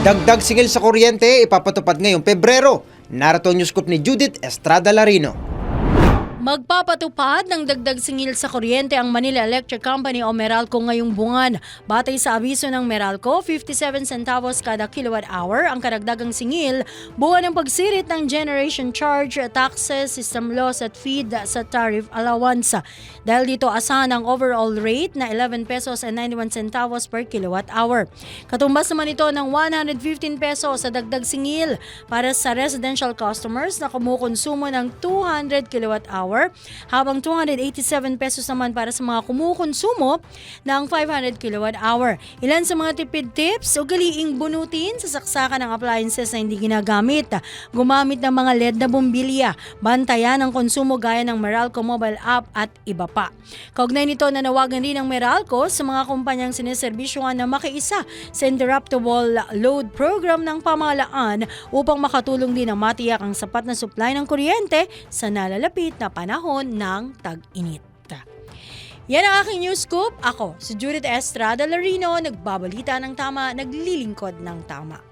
Dagdag singil sa kuryente ipapatupad ngayong Pebrero. Narito ang news ni Judith Estrada Larino. Magpapatupad ng dagdag singil sa kuryente ang Manila Electric Company o Meralco ngayong bungan. Batay sa abiso ng Meralco, 57 centavos kada kilowatt hour ang karagdagang singil buwan ng pagsirit ng generation charge, taxes, system loss at feed sa tariff allowance. Dahil dito asahan ang overall rate na 11 pesos and 91 centavos per kilowatt hour. Katumbas naman ito ng 115 pesos sa dagdag singil para sa residential customers na kumukonsumo ng 200 kilowatt hour habang 287 pesos naman para sa mga kumukonsumo ng 500 kilowatt hour. Ilan sa mga tipid tips? Ugaliing bunutin sa saksakan ng appliances na hindi ginagamit. Gumamit ng mga LED na bombilya. Bantayan ang konsumo gaya ng Meralco mobile app at iba pa. Kaugnay nito nanawagan rin ng Meralco sa mga kumpanyang siniserbisyuhan na makiisa sa interruptible load program ng pamahalaan upang makatulong din na matiyak ang sapat na supply ng kuryente sa nalalapit na panahon ng tag-init. Yan ang aking news scoop. Ako, si Judith Estrada Larino, nagbabalita ng tama, naglilingkod ng tama.